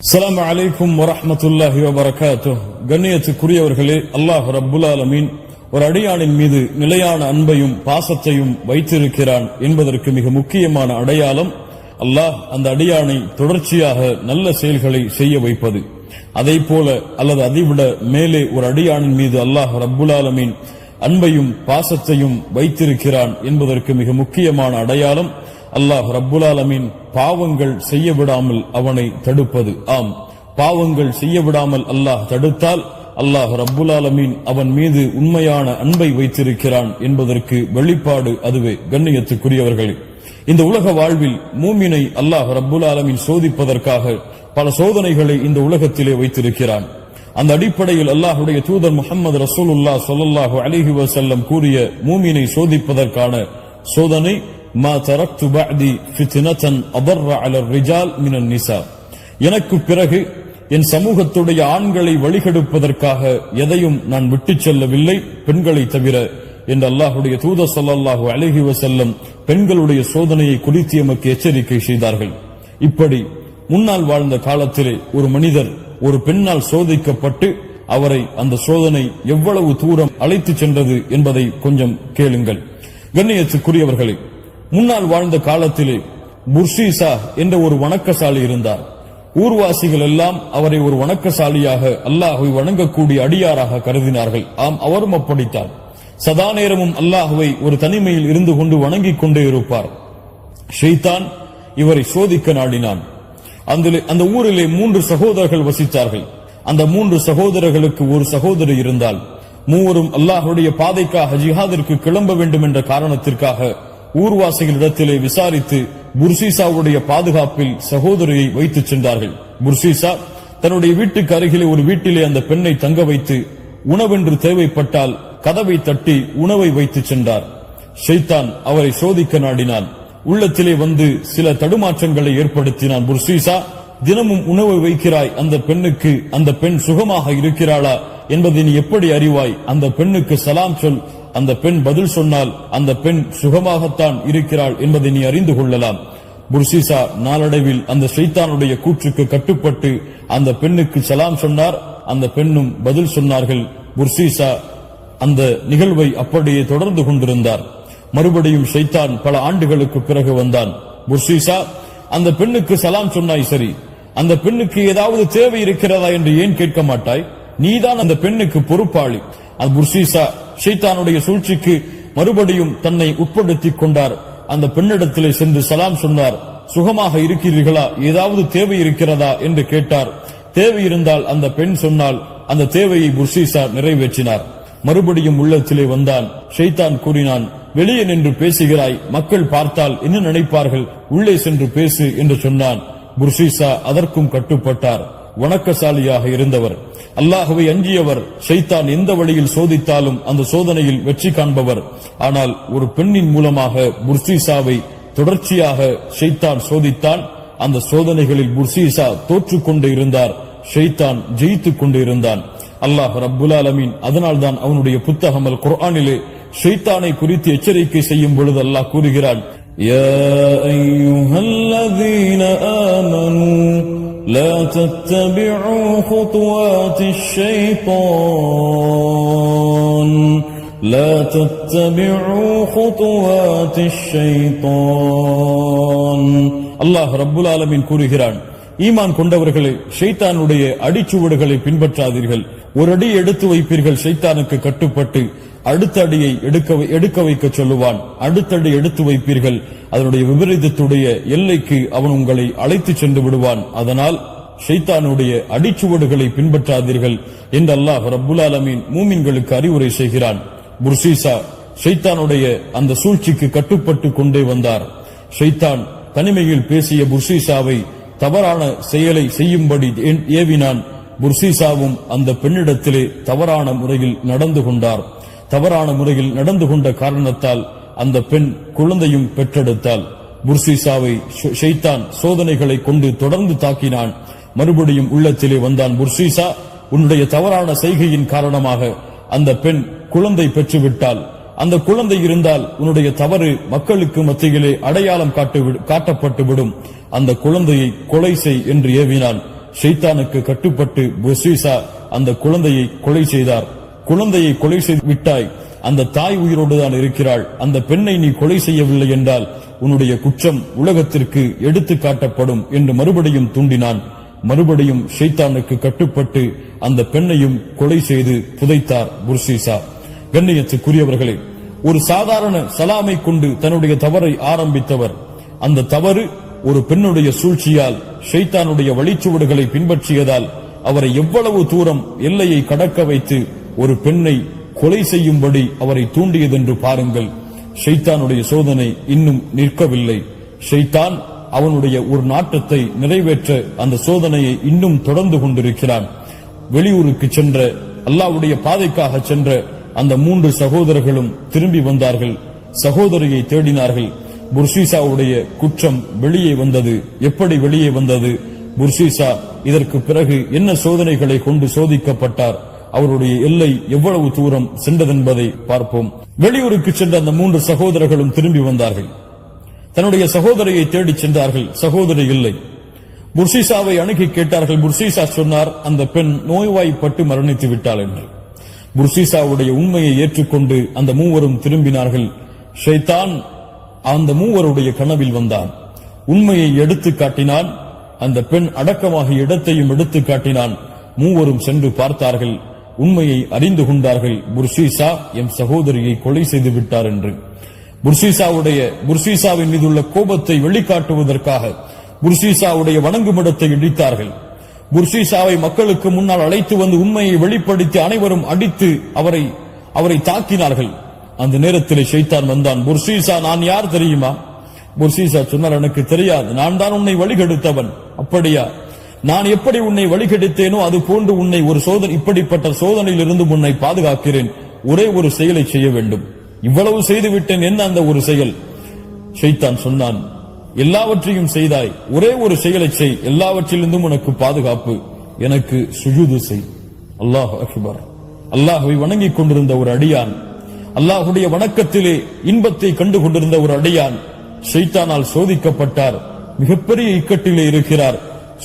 அஸ்லாம் அலைக்கும் வரமத்துல்லாஹி வபரகாத்து கண்ணியத்துக்குரியவர்களே அல்லாஹ் ரபுல்லாலமீன் ஆலமீன் ஒரு அடியானின் மீது நிலையான அன்பையும் பாசத்தையும் வைத்திருக்கிறான் என்பதற்கு மிக முக்கியமான அடையாளம் அல்லாஹ் அந்த அடியானை தொடர்ச்சியாக நல்ல செயல்களை செய்ய வைப்பது. அதை போல அல்லது அதைவிட மேலே ஒரு அடியானின் மீது அல்லாஹ் ரபுல்லாலமீன் ஆலமீன் அன்பையும் பாசத்தையும் வைத்திருக்கிறான் என்பதற்கு மிக முக்கியமான அடையாளம் அல்லாஹ் ரபுல்லாலமீன் ஆலமீன் பாவங்கள் செய்ய விடாமல் அவனை தடுப்பது. ஆம். பாவங்கள் செய்ய விடாமல் அல்லாஹ் தடுத்தால் அல்லாஹ் ரப்புல் ஆலமீன் அவன் மீது உண்மையான அன்பை வைத்திருக்கிறான் என்பதற்கு வெளிப்பாடு அதுவே. கண்ணியத்துக்குரியவர்களே இந்த உலக வாழ்வில் மூமினை அல்லாஹ் ரப்புல் ஆலமீன் சோதிப்பதற்காக பல சோதனைகளை இந்த உலகத்திலே வைத்திருக்கிறான். அந்த அடிப்படையில் அல்லாஹுடைய தூதர் முகமது ரசூலுல்லா சொல்லல்லாஹு அலிஹி வசல்லம் கூறிய மூமினை சோதிப்பதற்கான சோதனை மா தரக்து பஅதி ஃபித்னதன் அபர்ர அலர் ரிஜால் மினன் நிசா எனக்கு பிறகு என் சமூகத்துடைய ஆண்களை வழிகெடுப்பதற்காக எதையும் நான் விட்டுச் செல்லவில்லை பெண்களை தவிர என்று அல்லாஹுடைய தூத சல்லாஹு அழகி வசல்லம் பெண்களுடைய சோதனையை குறித்து எமக்கு எச்சரிக்கை செய்தார்கள். இப்படி முன்னால் வாழ்ந்த காலத்திலே ஒரு மனிதர் ஒரு பெண்ணால் சோதிக்கப்பட்டு அவரை அந்த சோதனை எவ்வளவு தூரம் அழைத்துச் சென்றது என்பதை கொஞ்சம் கேளுங்கள். கண்ணியத்துக்குரியவர்களே முன்னால் வாழ்ந்த காலத்திலே புர்ஷீசா என்ற ஒரு வணக்கசாலி இருந்தார். ஊர்வாசிகள் எல்லாம் அவரை ஒரு வணக்கசாலியாக அல்லாஹுவை வணங்கக்கூடிய அடியாராக கருதினார்கள். ஆம் அவரும் அப்படித்தான். சதா நேரமும் அல்லாஹுவை ஒரு தனிமையில் இருந்து கொண்டு வணங்கிக் கொண்டே இருப்பார். ஷெய்தான் இவரை சோதிக்க நாடினான். அதிலே- அந்த ஊரிலே மூன்று சகோதரர்கள் வசித்தார்கள். அந்த மூன்று சகோதரர்களுக்கு ஒரு சகோதரி இருந்தால் மூவரும் அல்லாஹுடைய பாதைக்காக ஜிஹாதிற்கு கிளம்ப வேண்டும் என்ற காரணத்திற்காக ஊர்வாசிகளிடத்திலே விசாரித்து புர்சீசாவுடைய பாதுகாப்பில் சகோதரியை வைத்துச் சென்றார்கள். புர்சீசா தன்னுடைய வீட்டுக்கு அருகிலே ஒரு வீட்டிலே அந்த பெண்ணை தங்க வைத்து உணவென்று தேவைப்பட்டால் கதவை தட்டி உணவை வைத்துச் சென்றார். ஷைத்தான் அவரை சோதிக்க நாடினான். உள்ளத்திலே வந்து சில தடுமாற்றங்களை ஏற்படுத்தினான். புர்சீசா தினமும் உணவை வைக்கிறாய் அந்த பெண்ணுக்கு அந்த பெண் சுகமாக இருக்கிறாளா? என்பதை நீ எப்படி அறிவாய்? அந்த பெண்ணுக்கு சலாம் சொல் அந்த பெண் பதில் சொன்னால் அந்த பெண் சுகமாகத்தான் இருக்கிறாள் என்பதை நீ அறிந்து கொள்ளலாம். புர்சீசா நாளடைவில் அந்த ஷைத்தானுடைய கூற்றுக்கு கட்டுப்பட்டு அந்த பெண்ணுக்கு சலாம் சொன்னார். அந்த பெண்ணும் பதில் சொன்னார்கள். புர்சீசா அந்த நிகழ்வை அப்படியே தொடர்ந்து கொண்டிருந்தார். மறுபடியும் ஷைத்தான் பல ஆண்டுகளுக்கு பிறகு வந்தான். புர்சீசா அந்த பெண்ணுக்கு சலாம் சொன்னாய் சரி. அந்த பெண்ணுக்கு ஏதாவது தேவை இருக்கிறதா என்று ஏன் கேட்க மாட்டாய்? நீதான் அந்த பெண்ணுக்கு பொறுப்பாளி. அது புர்சீசா சைத்தானுடைய சூழ்ச்சிக்கு மறுபடியும் தன்னை உட்படுத்திக் கொண்டார். அந்த பெண்ணிடத்திலே சென்று சலாம் சொன்னார் சுகமாக இருக்கிறீர்களா? ஏதாவது தேவை இருக்கிறதா? என்று கேட்டார். தேவை இருந்தால் அந்த பெண் சொன்னால் அந்த தேவையை புர்சீசா நிறைவேற்றினார். மறுபடியும் உள்ளத்திலே வந்தான். ஷைத்தான் கூறினான் வெளியே நின்று பேசுகிறாய். மக்கள் பார்த்தால் என்ன நினைப்பார்கள்? உள்ளே சென்று பேசு என்று சொன்னான். புர்சீசா அதற்கும் கட்டுப்பட்டார். வணக்கசாலியாக இருந்தவர் அல்லாஹுவை அஞ்சியவர் ஷைத்தான் எந்த வழியில் சோதித்தாலும் அந்த சோதனையில் வெற்றி காண்பவர் ஆனால் ஒரு பெண்ணின் மூலமாக புர்சீசாவை தொடர்ச்சியாக ஷைத்தான் சோதித்தான் அந்த சோதனைகளில் புர்சீசா தோற்றுக் கொண்டு இருந்தார் ஷைத்தான் ஜெயித்துக் கொண்டு இருந்தான் அல்லாஹ் ரப்புல் ஆலமீன் அதனால்தான் அவனுடைய புத்தகம் அல் குர்ஆனிலே ஷைத்தானை குறித்து எச்சரிக்கை செய்யும் பொழுது அல்லாஹ் கூறுகிறான் يا أيها الذين آمنوا لا تتبعوا خطوات الشيطان لا تتبعوا خطوات الشيطان அல்லாஹ் ரப்புல் ஆலமீன் கூறுகிறான் ஈமான் கொண்டவர்களே ஷைத்தானுடைய அடிச்சுவடுகளை பின்பற்றாதீர்கள். ஒரு அடி எடுத்து வைப்பீர்கள் ஷைத்தானுக்கு கட்டுப்பட்டு அடுத்த அடியை எடுக்க எடுக்க வைக்க சொல்லுவான். அடுத்த அடி எடுத்து வைப்பீர்கள். அதனுடைய விபரீதத்துடைய எல்லைக்கு அவன் உங்களை அழைத்து சென்று விடுவான். அதனால் ஷைத்தானுடைய அடிச்சுவடுகளை பின்பற்றாதீர்கள் என்று அல்லாஹ் ரபுல் ஆலமீன் மூமின்களுக்கு அறிவுரை செய்கிறான். புர்சீசா ஷைத்தானுடைய அந்த சூழ்ச்சிக்கு கட்டுப்பட்டு கொண்டே வந்தார். ஷைத்தான் தனிமையில் பேசிய புர்சீசாவை தவறான செயலை செய்யும்படி ஏவினான் புர்சீசாவும் அந்த பெண்ணிடத்திலே தவறான முறையில் நடந்து கொண்டார். தவறான முறையில் நடந்து கொண்ட காரணத்தால் அந்த பெண் குழந்தையும் பெற்றெடுத்தாள். புர்சீசாவை ஷெய்தான் சோதனைகளை கொண்டு தொடர்ந்து தாக்கினான். மறுபடியும் உள்ளத்திலே வந்தான் புர்சீசா உன்னுடைய தவறான செய்கையின் காரணமாக அந்த பெண் குழந்தை பெற்றுவிட்டாள். அந்த குழந்தை இருந்தால் உன்னுடைய தவறு மக்களுக்கு மத்தியிலே அடையாளம் காட்டு அந்த குழந்தையை கொலை செய் என்று ஏவினான். ஷைத்தானுக்கு கட்டுப்பட்டு புசீசா அந்த குழந்தையை கொலை செய்தார். குழந்தையை கொலை செய்து விட்டாய். அந்த தாய் உயிரோடு தான் இருக்கிறாள். அந்த பெண்ணை நீ கொலை செய்யவில்லை என்றால் உன்னுடைய குற்றம் உலகத்திற்கு எடுத்து காட்டப்படும் என்று மறுபடியும் தூண்டினான். மறுபடியும் ஷைத்தானுக்கு கட்டுப்பட்டு அந்த பெண்ணையும் கொலை செய்து புதைத்தார் புர்சீசா கண்ணியத்துக்குரியவர்களே ஒரு சாதாரண சலாமை கொண்டு தன்னுடைய தவறை ஆரம்பித்தவர். அந்த தவறு ஒரு பெண்ணுடைய சூழ்ச்சியால் ஷைத்தானுடைய வழிச்சுவடுகளை பின்பற்றியதால் அவரை எவ்வளவு தூரம் எல்லையை கடக்க வைத்து ஒரு பெண்ணை கொலை செய்யும்படி அவரை தூண்டியதென்று பாருங்கள். ஷைத்தானுடைய சோதனை இன்னும் நிற்கவில்லை. ஷைத்தான் அவனுடைய ஒரு நாட்டத்தை நிறைவேற்ற அந்த சோதனையை இன்னும் தொடர்ந்து கொண்டிருக்கிறான். வெளியூருக்கு சென்ற அல்லாவுடைய பாதைக்காக சென்ற அந்த மூன்று சகோதரர்களும் திரும்பி வந்தார்கள். சகோதரியை தேடினார்கள். புர்ஷீசாவுடைய குற்றம் வெளியே வந்தது. எப்படி வெளியே வந்தது? புர்ஷீசா இதற்கு பிறகு என்ன சோதனைகளை கொண்டு சோதிக்கப்பட்டார்? அவருடைய எல்லை எவ்வளவு தூரம் சென்றதென்பதை பார்ப்போம். வெளியூருக்கு சென்ற அந்த மூன்று சகோதரர்களும் திரும்பி வந்தார்கள். தன்னுடைய சகோதரியை தேடிச் சென்றார்கள். சகோதரி இல்லை. புர்சீசாவை அணுகி கேட்டார்கள். புர்சீசா சொன்னார் அந்த பெண் நோய்வாய்ப்பட்டு மரணித்து விட்டாள் என்று. புர்சீசாவுடைய உண்மையை ஏற்றுக்கொண்டு அந்த மூவரும் திரும்பினார்கள். ஷைத்தான் அந்த மூவருடைய கனவில் வந்தான். உண்மையை எடுத்து காட்டினான். அந்த பெண் அடக்கமாகிய இடத்தையும் எடுத்து காட்டினான். மூவரும் சென்று பார்த்தார்கள். உண்மையை அறிந்து கொண்டார்கள். புர்சீசா எம் சகோதரியை கொலை செய்து விட்டார் என்று. புர்சீசாவுடைய புர்சீசாவின் மீதுள்ள கோபத்தை வெளிக்காட்டுவதற்காக புர்சீசாவுடைய வணங்குமிடத்தை இடித்தார்கள். புர்சீசாவை மக்களுக்கு முன்னால் அழைத்து வந்து உண்மையை வெளிப்படுத்தி அனைவரும் அடித்து அவரை அவரை தாக்கினார்கள். அந்த நேரத்தில் ஷைத்தான் வந்தான். புர்சீசா நான் யார் தெரியுமா? புர்சீசா சொன்னார் எனக்கு தெரியாது. நான் தான் உன்னை வழிகெடுத்தவன். அப்படியா? நான் எப்படி உன்னை வழிகெடுத்தேனோ அது போன்று உன்னை ஒரு சோதனை இப்படிப்பட்ட சோதனையிலிருந்து உன்னை பாதுகாக்கிறேன். ஒரே ஒரு செயலை செய்ய வேண்டும். இவ்வளவு செய்துவிட்டேன். என்ன அந்த ஒரு செயல்? ஷைத்தான் சொன்னான். எல்லாவற்றையும் செய்தாய். ஒரே ஒரு செயலை செய். எல்லாவற்றிலிருந்தும் உனக்கு பாதுகாப்பு. எனக்கு சுஜூது செய். அல்லாஹ் அக்பர். அல்லாஹுவை வணங்கிக் கொண்டிருந்த ஒரு அடியான். அல்லாஹுடைய வணக்கத்திலே இன்பத்தை கண்டு கொண்டிருந்த ஒரு அடியான் ஷைத்தானால் சோதிக்கப்பட்டார். மிகப்பெரிய இக்கட்டிலே இருக்கிறார்.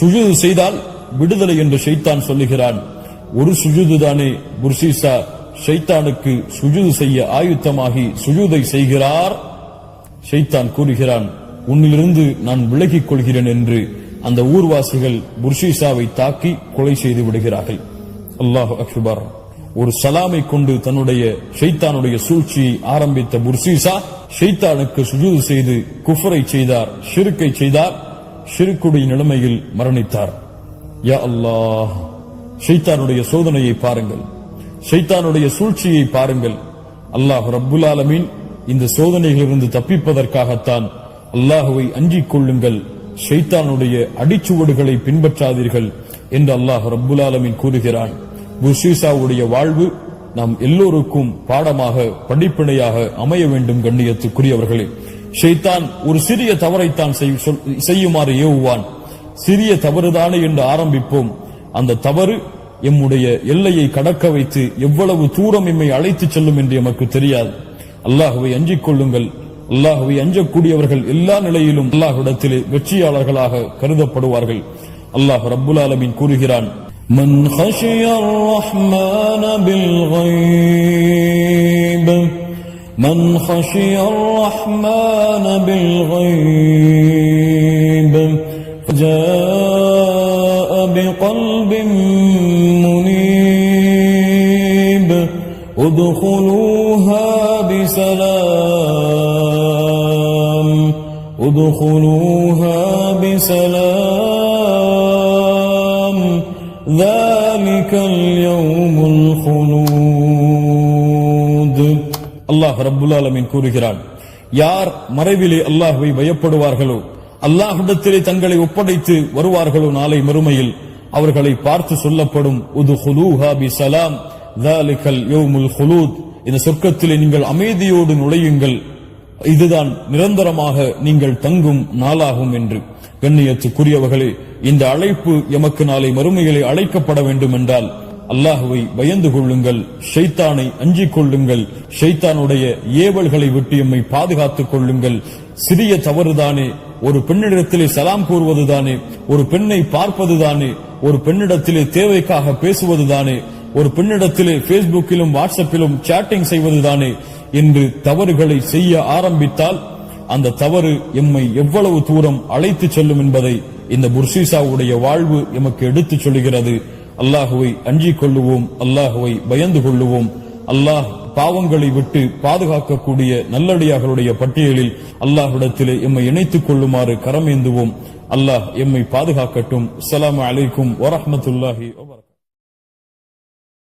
சுஜூது செய்தால் விடுதலை என்று ஷைத்தான் சொல்லுகிறான். ஒரு சுஜூது தானே புர்சீசா ஷைத்தானுக்கு சுஜூது செய்ய ஆயுத்தமாகி சுஜூதை செய்கிறார். ஷைத்தான் கூறுகிறான் உன்னிலிருந்து நான் விலகிக் கொள்கிறேன் என்று அந்த ஊர்வாசிகள் புர்ஷீசாவை தாக்கி கொலை செய்து விடுகிறார்கள். அல்லாஹ் அக்பர். ஒரு சலாமை கொண்டு தன்னுடைய ஷைத்தானுடைய சூழ்ச்சியை ஆரம்பித்த புர்சீசா ஷைத்தானுக்கு சுஜூது செய்து குஃபரை செய்தார் ஷிருக்கை செய்தார் ஷிருக்குடைய நிலைமையில் மரணித்தார். யா அல்லாஹ். ஷைத்தானுடைய சோதனையை பாருங்கள். ஷைத்தானுடைய சூழ்ச்சியை பாருங்கள். அல்லாஹ் ரப்புல் ஆலமீன் இந்த சோதனைகளிலிருந்து தப்பிப்பதற்காகத்தான் அல்லாஹுவை அஞ்சிக் கொள்ளுங்கள். ஷைத்தானுடைய அடிச்சுவடுகளை பின்பற்றாதீர்கள் என்று அல்லாஹ் ரப்புல் கூறுகிறான். புஷீசாவுடைய வாழ்வு நாம் எல்லோருக்கும் பாடமாக படிப்பினையாக அமைய வேண்டும் கண்ணியத்துக்குரியவர்களே. ஷைத்தான் ஒரு சிறிய தவறைத்தான் செய்- சொல்- செய்யுமாறு ஏவுவான். சிறிய தவறுதானே என்று ஆரம்பிப்போம். அந்த தவறு எம்முடைய எல்லையை கடக்க வைத்து எவ்வளவு தூரம் எம்மை அழைத்துச் செல்லும் என்று எமக்கு தெரியாது. அல்லாஹுவை அஞ்சிக் கொள்ளுங்கள். அல்லாஹுவை அஞ்சக்கூடியவர்கள் எல்லா நிலையிலும் அல்லாஹ்விடத்திலே வெற்றியாளர்களாக கருதப்படுவார்கள் அல்லாஹ் ரப்புல் ஆலமீன் கூறுகிறான் من خشي الرحمن بالغيب من خشي الرحمن بالغيب جاء بقلب منيب ادخلوها ادخلوها بسلام ذلك اليوم الخلود அல்லாஹ் ரப்புல் ஆலமீன் கூறுகிறான் யார் மறைவிலே அல்லாஹ்வை பயப்படுவார்களோ அல்லாஹ்விடத்திலே தங்களை ஒப்படைத்து வருவார்களோ நாளை மறுமையில் அவர்களை பார்த்து சொல்லப்படும் உது பி சலாம் தாலிகல் யோமுல் ஹுலூத் இந்த சொர்க்கத்திலே நீங்கள் அமைதியோடு நுழையுங்கள் இதுதான் நிரந்தரமாக நீங்கள் தங்கும் நாளாகும் என்று. கண்ணியத்துக்குரியவர்களே இந்த அழைப்பு எமக்கு நாளை மறுமைகளை அழைக்கப்பட வேண்டும் என்றால் அல்லாஹுவை பயந்து கொள்ளுங்கள் ஷைத்தானை அஞ்சிக் கொள்ளுங்கள் ஷைத்தானுடைய ஏவல்களை விட்டு எம்மை பாதுகாத்துக் கொள்ளுங்கள். சிறிய தவறுதானே ஒரு பெண்ணிடத்திலே சலாம் கூறுவதுதானே ஒரு பெண்ணை பார்ப்பதுதானே ஒரு பெண்ணிடத்திலே தேவைக்காக பேசுவதுதானே ஒரு பெண்ணிடத்திலே பேஸ்புக்கிலும் வாட்ஸ்அப்பிலும் சேட்டிங் செய்வதுதானே என்று தவறுகளை செய்ய ஆரம்பித்தால் அந்த தவறு எம்மை எவ்வளவு தூரம் அழைத்து செல்லும் என்பதை இந்த புர்சீசாவுடைய வாழ்வு எமக்கு எடுத்துச் சொல்லுகிறது. அல்லாஹுவை அஞ்சிக் கொள்ளுவோம் அல்லாஹுவை பயந்து கொள்ளுவோம். அல்லாஹ் பாவங்களை விட்டு பாதுகாக்கக்கூடிய நல்லடியார்களுடைய பட்டியலில் அல்லாஹ்விடத்திலே எம்மை இணைத்துக் கொள்ளுமாறு கரமேந்துவோம் அல்லாஹ் எம்மை பாதுகாக்கட்டும். அஸ்ஸலாமு அலைக்கும் வரமத்துல்லாஹி